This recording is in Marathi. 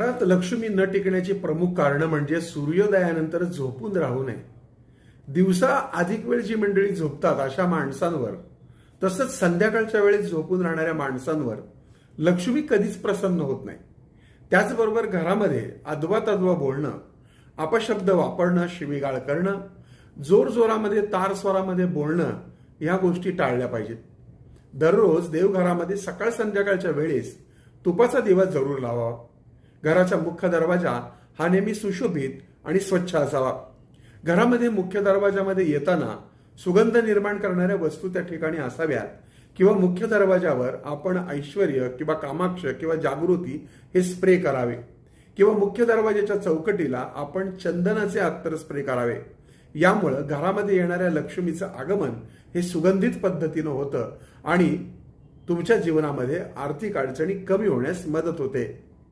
घरात लक्ष्मी न टिकण्याची प्रमुख कारणं म्हणजे सूर्योदयानंतर झोपून राहू नये. दिवसा अधिक वेळ जी मंडळी झोपतात अशा माणसांवर तसंच संध्याकाळच्या वेळेस झोपून राहणाऱ्या माणसांवर लक्ष्मी कधीच प्रसन्न होत नाही. त्याचबरोबर घरामध्ये अद्वा तद्वा बोलणं अपशब्द वापरणं शिवीगाळ करणं जोरजोरामध्ये तार स्वरामध्ये बोलणं ह्या गोष्टी टाळल्या पाहिजेत. दररोज देवघरामध्ये सकाळ संध्याकाळच्या वेळेस तुपाचा दिवा जरूर लावावा. घराचा मुख्य दरवाजा हा नेहमी सुशोभित आणि स्वच्छ असावा. घरामध्ये मुख्य दरवाजामध्ये येताना सुगंध निर्माण करणाऱ्या वस्तू त्या ठिकाणी असाव्यात किंवा मुख्य दरवाजावर आपण ऐश्वर किंवा कामाक्ष किंवा जागृती हे स्प्रे करावे किंवा मुख्य दरवाजाच्या चौकटीला आपण चंदनाचे अत्तर स्प्रे करावे. यामुळं घरामध्ये येणाऱ्या लक्ष्मीचं आगमन हे सुगंधित पद्धतीनं होतं आणि तुमच्या जीवनामध्ये आर्थिक अडचणी कमी होण्यास मदत होते.